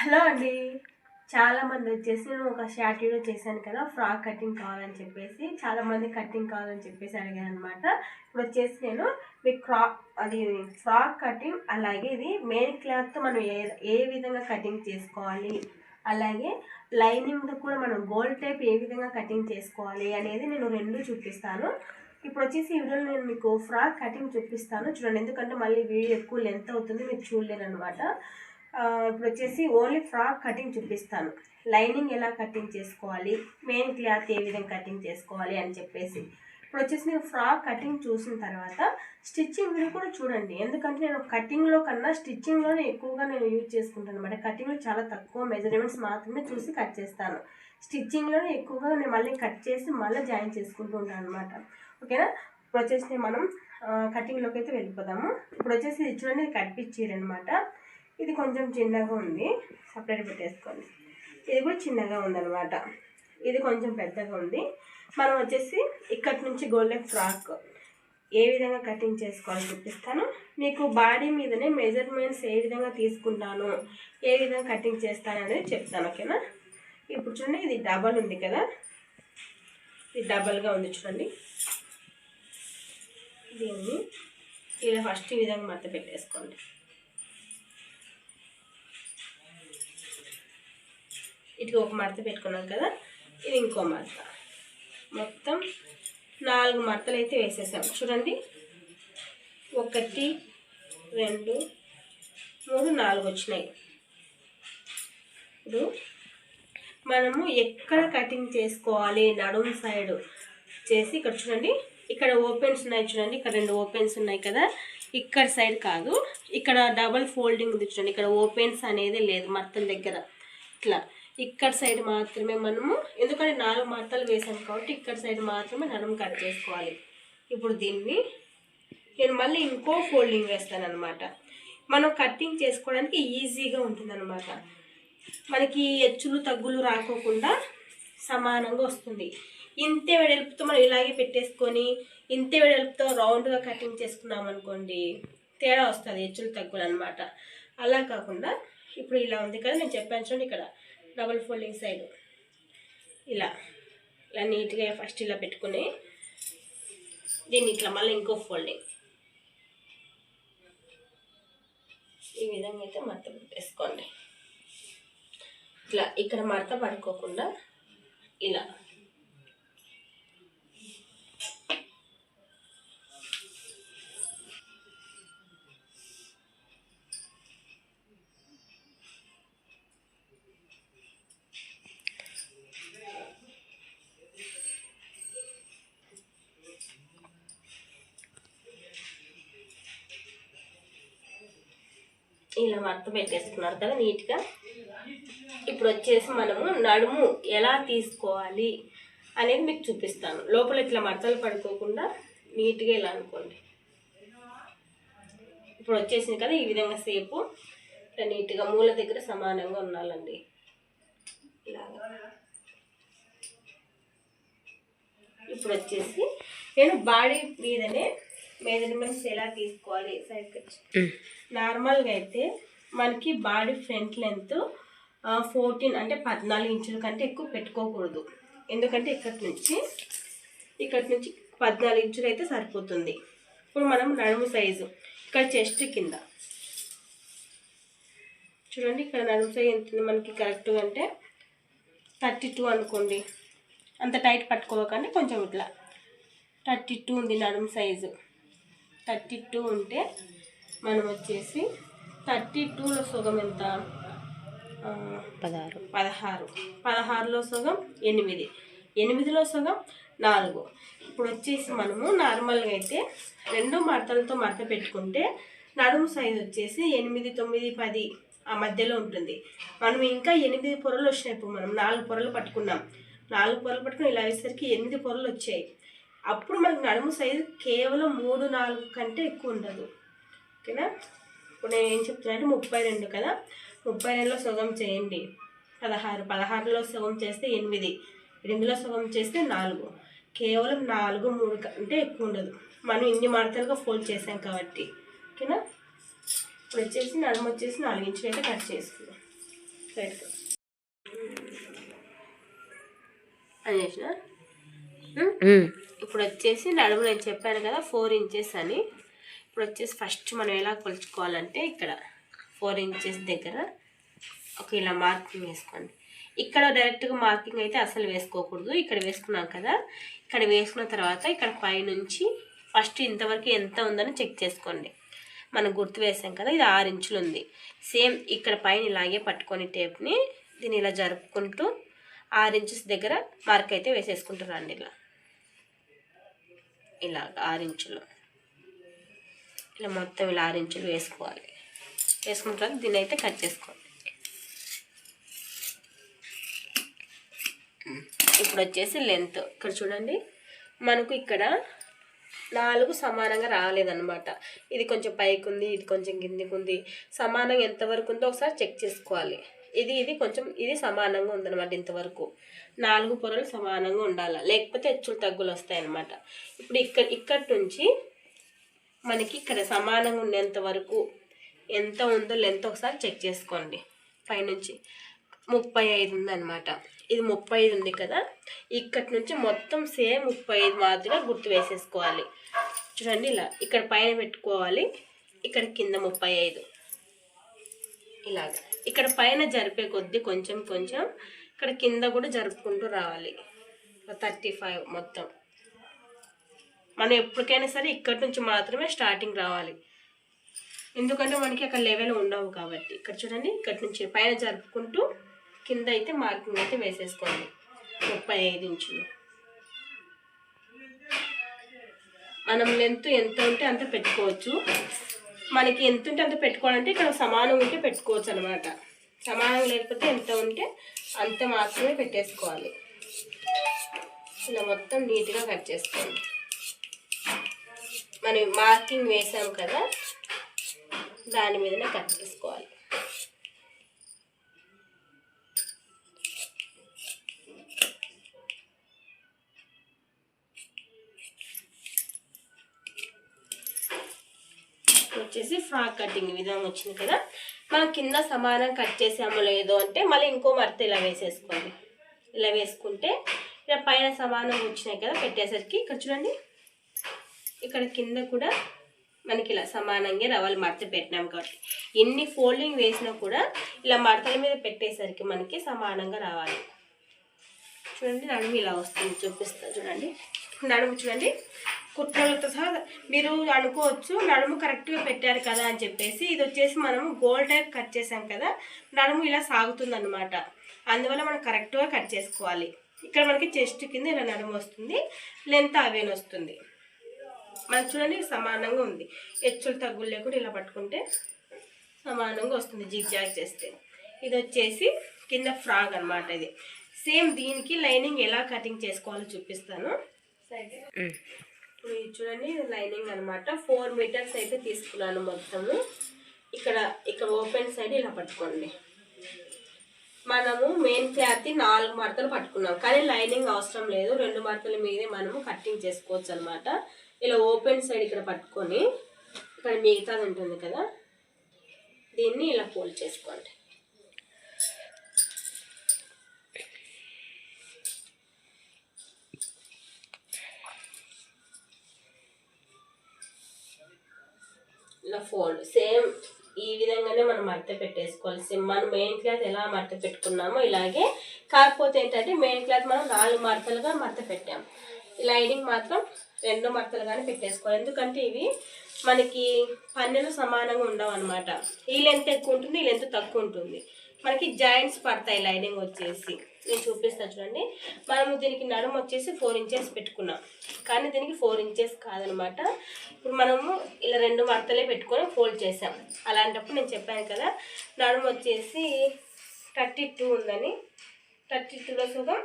Hello అండి. చాలామంది వచ్చేసి నేను ఒక షార్ట్ వీడియో చేశాను కదా ఫ్రాక్ కటింగ్ కావాలని చెప్పేసి చాలామంది కటింగ్ కావాలని చెప్పేసి అడిగాను అనమాట ఇప్పుడు వచ్చేసి నేను మీకు క్రా అది ఫ్రాక్ కటింగ్ అలాగే ఇది మెయిన్ క్లాత్తో మనం ఏ ఏ విధంగా కటింగ్ చేసుకోవాలి అలాగే లైనింగ్ కూడా మనం గోల్డ్ టైప్ ఏ విధంగా కటింగ్ చేసుకోవాలి అనేది నేను రెండు చూపిస్తాను. ఇప్పుడు వచ్చేసి ఈ వీడియోలో నేను మీకు ఫ్రాక్ కటింగ్ చూపిస్తాను. చూడండి ఎందుకంటే మళ్ళీ వీడియో ఎక్కువ లెంత్ అవుతుంది మీరు చూడలేరు అనమాట ఇప్పుడు వచ్చేసి ఓన్లీ ఫ్రాక్ కటింగ్ చూపిస్తాను. లైనింగ్ ఎలా కటింగ్ చేసుకోవాలి? మెయిన్ క్లాత్ ఏ విధంగా కటింగ్ చేసుకోవాలి అని చెప్పేసి. ఇప్పుడు వచ్చేసి నేను ఫ్రాక్ కటింగ్ చూసిన తర్వాత స్టిచ్చింగ్ వీడియో కూడా చూడండి. ఎందుకంటే నేను కటింగ్లో కన్నా స్టిచ్చింగ్లోనే ఎక్కువగా నేను యూజ్ చేసుకుంటాను అనమాట కటింగ్లో చాలా తక్కువ మెజర్మెంట్స్ మాత్రమే చూసి కట్ చేస్తాను. స్టిచ్చింగ్లోనే ఎక్కువగా నేను మళ్ళీ కట్ చేసి మళ్ళీ జాయిన్ చేసుకుంటూ ఉంటాను అనమాట ఓకేనా? ఇప్పుడు వచ్చేసి మనం కటింగ్లోకి అయితే వెళ్ళిపోదాము. ఇప్పుడు వచ్చేసి ఇది చూడండి కట్ కట్టించారు ఇది కొంచెం చిన్నగా ఉంది. సపరేట్ పెట్టేసుకోండి. ఇది కూడా చిన్నగా ఉందన్నమాట. ఇది కొంచెం పెద్దగా ఉంది. మనం వచ్చేసి ఇక్కడి నుంచి గోల్డెన్ ఫ్రాక్ ఏ విధంగా కటింగ్ చేసుకోవాలో చూపిస్తాను. మీకు బాడీ మీదనే మెజర్మెంట్స్ ఏ విధంగా తీసుకుంటాను ఏ విధంగా కటింగ్ చేస్తాను అనేది చెప్తాను ఓకేనా? ఇప్పుడు చూడండి ఇది డబల్ ఉంది కదా? ఇది డబల్గా ఉంది చూడండి. దీన్ని ఇలా ఫస్ట్ ఈ విధంగా మడత పెట్టేసుకోండి. ఇటు ఒక మడత పెట్టుకున్నాం కదా ఇది ఇంకో మడత. మొత్తం నాలుగు మడతలు అయితే వేసేసాం. చూడండి. ఒకటి రెండు మూడు నాలుగు వచ్చినాయి. ఇప్పుడు మనము ఎక్కడ కటింగ్ చేసుకోవాలి నడుము సైడ్ చేసి ఇక్కడ చూడండి. ఇక్కడ ఓపెన్స్ ఉన్నాయి చూడండి. ఇక్కడ రెండు ఓపెన్స్ ఉన్నాయి కదా. ఇక్కడ సైడ్ కాదు. ఇక్కడ డబల్ ఫోల్డింగ్ ఉంది చూడండి. ఇక్కడ ఓపెన్స్ అనేది లేదు మర్తల దగ్గర. ఇట్లా. ఇక్కడ సైడ్ మాత్రమే మనము ఎందుకంటే నాలుగు మడతలు వేసాం కాబట్టి ఇక్కడ సైడ్ మాత్రమే మనం కట్ చేసుకోవాలి. ఇప్పుడు దీన్ని నేను మళ్ళీ ఇంకో ఫోల్డింగ్ వేస్తాను అనమాట మనం కట్టింగ్ చేసుకోవడానికి ఈజీగా ఉంటుంది అనమాట మనకి హెచ్చులు తగ్గులు రాకోకుండా సమానంగా వస్తుంది. ఇంతే వెడల్పుతో మనం ఇలాగే పెట్టేసుకొని ఇంతే వెడల్పుతో రౌండ్గా కటింగ్ చేసుకున్నాం అనుకోండి తేడా వస్తుంది హెచ్చులు తగ్గులు అనమాట అలా కాకుండా ఇప్పుడు ఇలా ఉంది కదా నేను చెప్పాను చూడండి ఇక్కడ. డబుల్ ఫోల్డింగ్ సైడ్ ఇలా. ఇలా నీట్గా ఫస్ట్ ఇలా పెట్టుకుని దీన్ని ఇట్లా మళ్ళీ ఇంకో ఫోల్డింగ్ ఈ విధంగా అయితే మడత పెట్టేసుకోండి. ఇట్లా ఇక్కడ మడత పడుకోకుండా ఇలా. ఇలా మడత పెట్టేసుకున్నారు కదా నీట్గా. ఇప్పుడు వచ్చేసి మనము నడుము ఎలా తీసుకోవాలి అనేది మీకు చూపిస్తాను. లోపల ఇట్లా మడతలు పడుకోకుండా నీట్గా ఇలా అనుకోండి. ఇప్పుడు వచ్చేసింది కదా ఈ విధంగా సేపు ఇట్లా నీట్గా మూల దగ్గర సమానంగా ఉండాలండి. ఇలాగా. ఇప్పుడు వచ్చేసి నేను బాడీ మీదనే మెజర్మెంట్స్ ఎలా తీసుకోవాలి? సైడ్ నార్మల్గా అయితే మనకి బాడీ ఫ్రంట్ లెంత్ ఫోర్టీన్ అంటే పద్నాలుగు ఇంచుల కంటే ఎక్కువ పెట్టుకోకూడదు. ఎందుకంటే ఇక్కడి నుంచి ఇక్కడి నుంచి పద్నాలుగు ఇంచులు అయితే సరిపోతుంది. ఇప్పుడు మనం నడుము సైజు ఇక్కడ చెస్ట్ కింద. చూడండి ఇక్కడ నడుము సైజు ఎంత ఉంది మనకి కరెక్ట్గా అంటే థర్టీ టూ అనుకోండి. అంత టైట్ పట్టుకోకండి కొంచెం ఇట్లా. థర్టీ టూ ఉంది నడుము సైజు. థర్టీ టూ ఉంటే మనం వచ్చేసి థర్టీ టూలో సగం ఎంత? పదహారు. పదహారు. పదహారులో సగం ఎనిమిది. ఎనిమిదిలో సగం నాలుగు. ఇప్పుడు వచ్చేసి మనము నార్మల్గా అయితే రెండు మడతలతో మడత పెట్టుకుంటే నడుము సైజు వచ్చేసి ఎనిమిది తొమ్మిది పది ఆ మధ్యలో ఉంటుంది. మనం ఇంకా ఎనిమిది పొరలు వచ్చినాయి. ఇప్పుడు మనం నాలుగు పొరలు పట్టుకున్నాం. నాలుగు పొరలు పట్టుకుని ఇలా వేసరికి ఎనిమిది పొరలు వచ్చాయి. అప్పుడు మనకు నడుము సైజు కేవలం మూడు నాలుగు కంటే ఎక్కువ ఉండదు. ఓకేనా? ఇప్పుడు నేను ఏం చెప్తున్నానంటే ముప్పై రెండు కదా? ముప్పై రెండులో సగం చేయండి. పదహారు. పదహారులో సగం చేస్తే ఎనిమిది. ఎనిమిదిలో సగం చేస్తే నాలుగు. కేవలం నాలుగు మూడు కంటే ఎక్కువ ఉండదు. మనం ఇన్ని మడతలుగా ఫోల్డ్ చేసాం కాబట్టి. ఓకేనా? ఇప్పుడు వచ్చేసి నడుము వచ్చేసి నాలుగు ఇంచులు అయితే కట్ చేసుకుందాం. రైట్ అని చేసిన? ఇప్పుడు వచ్చేసి నడుము నేను చెప్పాను కదా ఫోర్ ఇంచెస్ అని. ఇప్పుడు వచ్చేసి ఫస్ట్ మనం ఎలా కొలుచుకోవాలంటే ఇక్కడ ఫోర్ ఇంచెస్ దగ్గర ఒక ఇలా మార్కింగ్ వేసుకోండి. ఇక్కడ డైరెక్ట్గా మార్కింగ్ అయితే అసలు వేసుకోకూడదు. ఇక్కడ వేసుకున్నాం కదా ఇక్కడ వేసుకున్న తర్వాత ఇక్కడ పైనుంచి ఫస్ట్ ఇంతవరకు ఎంత ఉందని చెక్ చేసుకోండి. మనం గుర్తు వేసాం కదా ఇది ఆరు ఇంచులు ఉంది. సేమ్ ఇక్కడ పైన ఇలాగే పట్టుకొని టేప్ని దీన్ని ఇలా జరుపుకుంటూ ఆరు ఇంచెస్ దగ్గర మార్క్ అయితే వేసేసుకుంటారండి ఇలా. ఇలా ఆరించులు. ఇలా మొత్తం ఇలా ఆరించులు వేసుకోవాలి. వేసుకున్న తర్వాత దీన్ని అయితే కట్ చేసుకోండి ఇప్పుడు వచ్చేసి లెంత్. ఇక్కడ చూడండి. మనకు ఇక్కడ నాలుగు సమానంగా రాలేదన్నమాట. ఇది కొంచెం పైకి ఉంది ఇది కొంచెం కిందికి ఉంది సమానంగా ఎంతవరకు ఉందో ఒకసారి చెక్ చేసుకోవాలి. ఇది ఇది కొంచెం ఇది సమానంగా ఉందన్నమాట ఇంతవరకు. నాలుగు పొరలు సమానంగా ఉండాలి. లేకపోతే హెచ్చులు తగ్గులు వస్తాయి అన్నమాట ఇప్పుడు ఇక్కడ ఇక్కడి నుంచి మనకి ఇక్కడ సమానంగా ఉండేంత వరకు ఎంత ఉందో లెంత్ ఒకసారి చెక్ చేసుకోండి. పైనుంచి ముప్పై ఐదు ఉందన్నమాట. ఇది ముప్పై ఐదు ఉంది కదా. ఇక్కడి నుంచి మొత్తం సేమ్ ముప్పై ఐదు మాదిరిగా గుర్తు వేసేసుకోవాలి. చూడండి ఇలా ఇక్కడ పైన పెట్టుకోవాలి. ఇక్కడ కింద ముప్పై ఐదు. ఇలాగ. ఇక్కడ పైన జరిపే కొద్దీ కొంచెం కొంచెం ఇక్కడ కింద కూడా జరుపుకుంటూ రావాలి. థర్టీ ఫైవ్ మొత్తం. మనం ఎప్పటికైనా సరే ఇక్కడి నుంచి మాత్రమే స్టార్టింగ్ రావాలి. ఎందుకంటే మనకి అక్కడ లెవెల్ ఉండవు కాబట్టి. ఇక్కడ చూడండి ఇక్కడ నుంచి పైన జరుపుకుంటూ కింద అయితే మార్కింగ్ అయితే వేసేసుకోండి. ముప్పై ఐదు ఇంచులు. మనం లెంత్ ఎంత ఉంటే అంత పెట్టుకోవచ్చు. మనకి ఎంత ఉంటే అంత పెట్టుకోవాలంటే ఇక్కడ సమానం ఉంటే పెట్టుకోవచ్చు అనమాట సమానం లేకపోతే ఎంత ఉంటే అంత మాత్రమే పెట్టేసుకోవాలి. ఇలా మొత్తం నీట్గా కట్ చేసుకోండి మనం మార్కింగ్ వేసాం కదా దాని మీదనే కట్ చేసుకోవాలి. వచ్చేసి ఫ్రాక్ కటింగ్ విధానం వచ్చింది కదా. మనం కింద సమానం కట్ చేసామో లేదో అంటే మళ్ళీ ఇంకో మరత ఇలా వేసేసుకోండి. ఇలా వేసుకుంటే ఇలా పైన సమానం వచ్చినాయి కదా పెట్టేసరికి. ఇక్కడ చూడండి. ఇక్కడ కింద కూడా మనకి ఇలా సమానంగా రవ్వలు మడత పెట్టినాం కాబట్టి. ఎన్ని ఫోల్డింగ్ వేసినా కూడా ఇలా మడతల మీద పెట్టేసరికి మనకి సమానంగా రావాలి. చూడండి నడుము ఇలా వస్తుంది. చూపిస్తా చూడండి. నడుము చూడండి. కుట్రలతో సహా మీరు అనుకోవచ్చు నడుము కరెక్ట్గా పెట్టారు కదా అని చెప్పేసి ఇది వచ్చేసి మనము గోల్ టైప్ కట్ చేసాం కదా నడుము ఇలా సాగుతుంది అనమాట అందువల్ల మనం కరెక్ట్గా కట్ చేసుకోవాలి. ఇక్కడ మనకి చెస్ట్ కింద ఇలా నడుము వస్తుంది లెంత్ అవేన్ వస్తుంది. మనం చూడండి సమానంగా ఉంది. హెచ్చులు తగ్గులు లేకుండా ఇలా పట్టుకుంటే సమానంగా వస్తుంది జిగ్ జాగ్ చేస్తే. ఇది వచ్చేసి కింద ఫ్రాగ్ అన్నమాట ఇది. సేమ్ దీనికి లైనింగ్ ఎలా కటింగ్ చేసుకోవాలో చూపిస్తాను. ఇప్పుడు ఇది చూడండి లైనింగ్ అనమాట ఫోర్ మీటర్స్ అయితే తీసుకున్నాను మొత్తము. ఇక్కడ ఇక్కడ ఓపెన్ సైడ్ ఇలా పట్టుకోండి. మనము మెయిన్ క్లాత్ నాలుగు మడతలు పట్టుకున్నాం. కానీ లైనింగ్ అవసరం లేదు. రెండు మడతల మీదే మనము కట్టింగ్ చేసుకోవచ్చు అనమాట ఇలా ఓపెన్ సైడ్ ఇక్కడ పట్టుకొని ఇక్కడ మిగతాది ఉంటుంది కదా దీన్ని ఇలా ఫోల్డ్ చేసుకోండి. ఇలా ఫోల్డ్ సేమ్ ఈ విధంగానే మనం మడత పెట్టేసుకోవాలి. సేమ్ మనం మెయిన్ క్లాత్ ఎలా మడత పెట్టుకున్నామో ఇలాగే. కాకపోతే ఏంటంటే మెయిన్ క్లాత్ మనం నాలుగు మడతలుగా మడత పెట్టాం. లైనింగ్ మాత్రం రెండు మడతలుగానే పెట్టేసుకోవాలి. ఎందుకంటే ఇవి మనకి పన్నెలు సమానంగా ఉండవు అనమాట ఈ లెంత్ ఎక్కువ ఉంటుంది ఈ లెంత్ తక్కువ ఉంటుంది. మనకి జాయింట్స్ పడతాయి లైనింగ్ వచ్చేసి. నేను చూపిస్తాను చూడండి. మనము దీనికి నడుము వచ్చేసి ఫోర్ ఇంచెస్ పెట్టుకున్నాం. కానీ దీనికి ఫోర్ ఇంచెస్ కాదనమాట. ఇప్పుడు మనము ఇలా రెండు మడతలే పెట్టుకొని ఫోల్డ్ చేసాం అలాంటప్పుడు నేను చెప్పాను కదా నడుము వచ్చేసి థర్టీ టూ ఉందని. థర్టీ టూలో సగం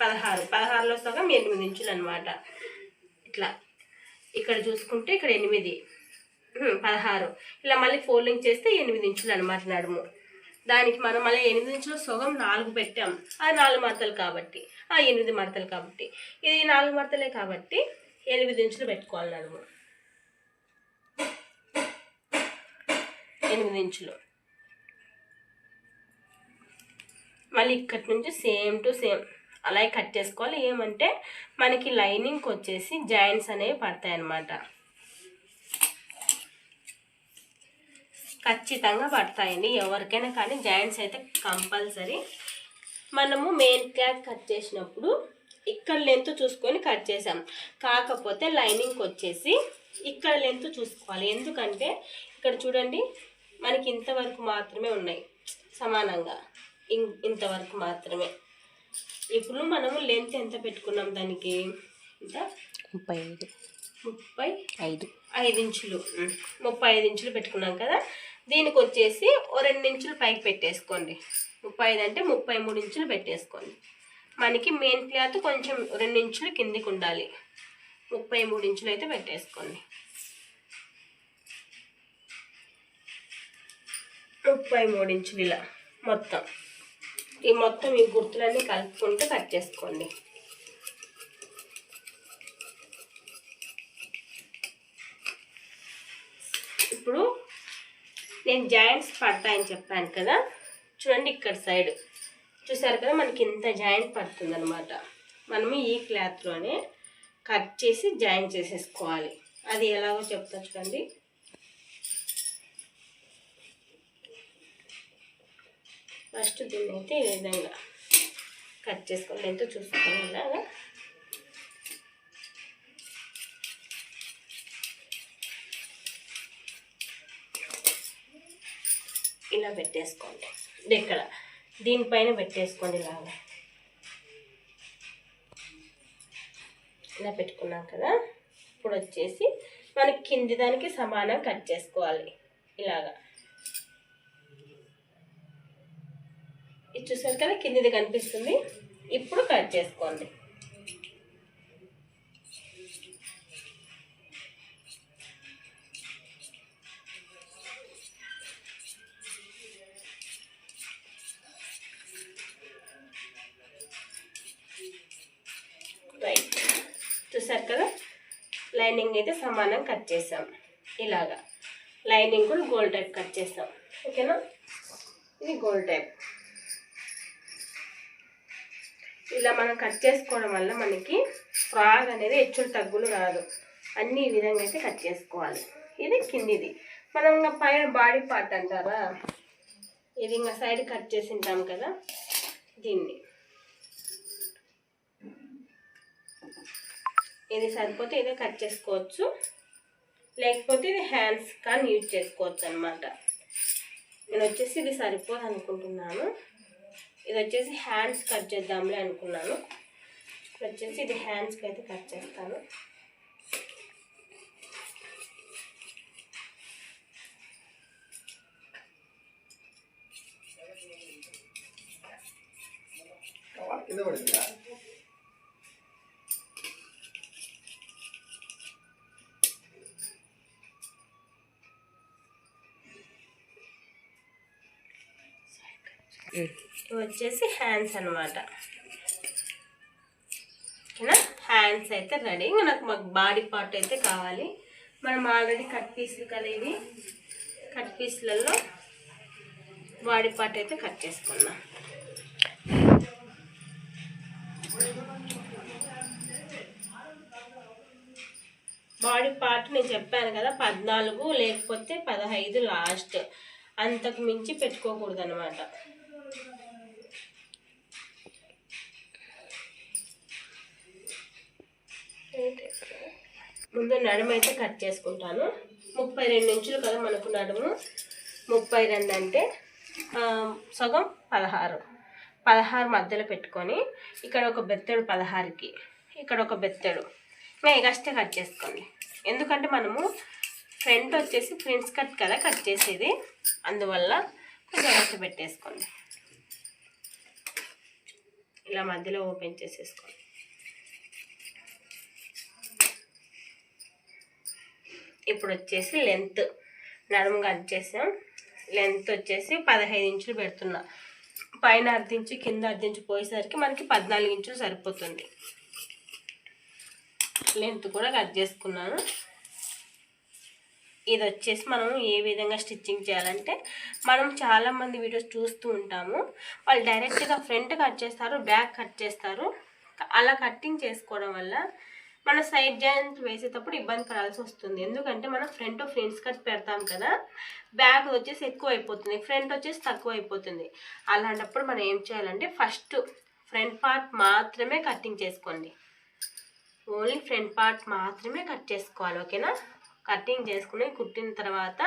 పదహారు. పదహారులో సగం ఎనిమిది ఇంచులు అనమాట ఇట్లా. ఇక్కడ చూసుకుంటే ఇక్కడ ఎనిమిది. పదహారు. ఇలా మళ్ళీ ఫోల్డింగ్ చేస్తే ఎనిమిది ఇంచులు అనమాట నడుము. దానికి మనం మళ్ళీ ఎనిమిది ఇంచులు సగం నాలుగు పెట్టాం. అది నాలుగు మడతలు కాబట్టి. ఆ ఎనిమిది మడతలు కాబట్టి. ఇది నాలుగు మడతలే కాబట్టి ఎనిమిది ఇంచులు పెట్టుకోవాలి నడుము ఎనిమిది ఇంచులు. మళ్ళీ ఇక్కడి నుంచి సేమ్ టు సేమ్. అలాగే కట్ చేసుకోవాలి. ఏమంటే మనకి లైనింగ్కి వచ్చేసి జాయింట్స్ అనేవి పడతాయి అన్నమాట ఖచ్చితంగా పడతాయండి. ఎవరికైనా కానీ జాయింట్స్ అయితే కంపల్సరీ. మనము మెయిన్ క్లాత్ కట్ చేసినప్పుడు ఇక్కడ లెంత్ చూసుకొని కట్ చేసాం. కాకపోతే లైనింగ్కి వచ్చేసి ఇక్కడ లెంత్ చూసుకోవాలి. ఎందుకంటే ఇక్కడ చూడండి మనకి ఇంతవరకు మాత్రమే ఉన్నాయి. సమానంగా. ఇంతవరకు మాత్రమే. ఇప్పుడు మనము లెంత్ ఎంత పెట్టుకున్నాం దానికి? ఇంత ముప్పై ఐదు. ముప్పై ఐదు. ఐదు ఇంచులు. ముప్పై ఐదు ఇంచులు పెట్టుకున్నాం కదా. దీనికి వచ్చేసి ఓ రెండు ఇంచులు పైకి పెట్టేసుకోండి. ముప్పై ఐదు అంటే ముప్పై మూడు ఇంచులు పెట్టేసుకోండి. మనకి మెయిన్ క్లాత్ కొంచెం రెండు ఇంచులు కిందికి ఉండాలి ముప్పై మూడు ఇంచులు అయితే పెట్టేసుకోండి. ముప్పై మూడు ఇంచులు ఇలా మొత్తం. ఈ మొత్తం ఈ గుర్తులన్నీ కలుపుకుంటూ కట్ చేసుకోండి. ఇప్పుడు నేను జాయింట్స్ పడతాయని చెప్పాను కదా. చూడండి ఇక్కడ సైడ్. చూసారు కదా మనకి ఇంత జాయింట్ పడుతుంది అనమాట మనము ఈ క్లాత్లోనే కట్ చేసి జాయింట్ చేసేసుకోవాలి. అది ఎలాగో చెప్తా చూడండి. ఫస్ట్ దీన్ని అయితే ఈ విధంగా కట్ చేసుకోవాలి. ఎంతో చూసుకోవాలి? ఇలాగా. ఇలా పెట్టేసుకోండి. ఇది ఇక్కడ. దీనిపైన పెట్టేసుకోండి ఇలాగా. ఇలా పెట్టుకున్నాం కదా. ఇప్పుడు వచ్చేసి మనకి కింది దానికి సమానం కట్ చేసుకోవాలి. ఇలాగా. ఇది చూసారు కదా కిందిది కనిపిస్తుంది. ఇప్పుడు కట్ చేసుకోండి. చూసారు కదా? లైనింగ్ అయితే సమానం కట్ చేసాం. ఇలాగా. లైనింగ్ కూడా గోల్డ్ టైప్ కట్ చేస్తాం ఓకేనా? ఇది గోల్డ్ టైప్. ఇలా మనం కట్ చేసుకోవడం వల్ల మనకి ఫ్రాగ్ అనేది హెచ్చులు తగ్గులు రాదు. అన్ని ఈ విధంగా అయితే కట్ చేసుకోవాలి. ఇది కిందిది. మనం ఇంకా పైన బాడీ పార్ట్ అంటారా? ఇది ఇంకా సైడ్ కట్ చేసి ఉంటాం కదా? దీన్ని. ఇది సరిపోతే ఇదే కట్ చేసుకోవచ్చు. లేకపోతే ఇది హ్యాండ్స్ కానీ యూజ్ చేసుకోవచ్చు అనమాట నేను వచ్చేసి ఇది సరిపోదు అనుకుంటున్నాను ఇది వచ్చేసి హ్యాండ్స్ కట్ చేద్దాంలే అనుకున్నాను. ఇప్పుడు వచ్చేసి ఇది హ్యాండ్స్కి అయితే కట్ చేస్తాను. కింద పడిందా? వచ్చేసి హ్యాండ్స్ అనమాట ఓకేనా? హ్యాండ్స్ అయితే రెడీ ఇంకా నాకు మాకు బాడీ పార్ట్ అయితే కావాలి. మనం ఆల్రెడీ కట్ పీసులు కదా ఇవి. కట్ పీసులలో బాడీ పార్ట్ అయితే కట్ చేసుకున్నాం. బాడీ పార్ట్ నేను చెప్పాను కదా పద్నాలుగు లేకపోతే పదహైదు లాస్ట్ అంతకు మించి పెట్టుకోకూడదు అనమాట ముందు నడుము అయితే కట్ చేసుకుంటాను. ముప్పై రెండు ఇంచులు కదా మనకు నడుము. ముప్పై రెండు అంటే సగం పదహారు. పదహారు మధ్యలో పెట్టుకొని ఇక్కడ ఒక బెత్తడు పదహారుకి ఇక్కడ ఒక బెత్తడు. ఇంకా ఎగస్టే కట్ చేసుకోండి. ఎందుకంటే మనము ఫ్రంట్ వచ్చేసి ప్రిన్స్ కట్ కదా కట్ చేసేది. అందువల్ల కొంచెం ఎగస్ట పెట్టేసుకోండి. ఇలా మధ్యలో ఓపెన్ చేసేసుకోండి. ఇప్పుడు వచ్చేసి లెంత్ నడుము కట్ చేసాం లెంత్ వచ్చేసి పదహైదు ఇంచులు పెడుతున్నా. పైన అర్ధించి కింద అర్ధించి పోయేసరికి మనకి పద్నాలుగు ఇంచులు సరిపోతుంది. లెంత్ కూడా కట్ చేసుకున్నాను. ఇది వచ్చేసి మనం ఏ విధంగా స్టిచ్చింగ్ చేయాలంటే మనం చాలామంది వీడియోస్ చూస్తూ ఉంటాము. వాళ్ళు డైరెక్ట్గా ఫ్రంట్ కట్ చేస్తారు బ్యాక్ కట్ చేస్తారు. అలా కట్టింగ్ చేసుకోవడం వల్ల మన సైడ్ జాయింట్ వేసేటప్పుడు ఇబ్బంది పడాల్సి వస్తుంది. ఎందుకంటే మనం ఫ్రంట్ ఫ్రెండ్స్ కట్ పెడతాం కదా బ్యాక్ వచ్చేసి ఎక్కువ అయిపోతుంది ఫ్రంట్ వచ్చేసి తక్కువ అయిపోతుంది అలాంటప్పుడు మనం ఏం చేయాలంటే ఫస్ట్ ఫ్రంట్ పార్ట్ మాత్రమే కట్టింగ్ చేసుకోండి. ఓన్లీ ఫ్రంట్ పార్ట్ మాత్రమే కట్ చేసుకోవాలి ఓకేనా కటింగ్ చేసుకుని కుట్టిన తర్వాత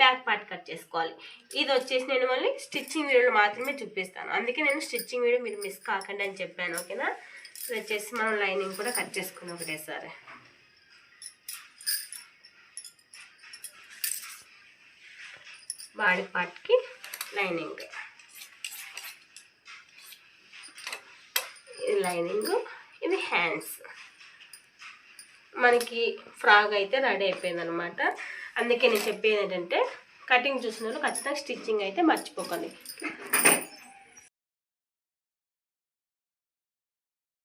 బ్యాక్ పార్ట్ కట్ చేసుకోవాలి. ఇది వచ్చేసి నేను మళ్ళీ స్టిచ్చింగ్ వీడియోలో మాత్రమే చూపిస్తాను. అందుకే నేను స్టిచ్చింగ్ వీడియో మీరు మిస్ కాకండి అని చెప్పాను ఓకేనా ఇది వచ్చేసి మనం లైనింగ్ కూడా కట్ చేసుకుని ఒకటేసారి. బాడీ పార్ట్కి లైనింగ్. ఇది లైనింగ్ ఇది హ్యాండ్స్. మనకి ఫ్రాగ్ అయితే రెడీ అయిపోయింది అనమాట అందుకే నేను చెప్పేది ఏంటంటే కటింగ్ చూసిన వాళ్ళు ఖచ్చితంగా స్టిచ్చింగ్ అయితే మర్చిపోకండి.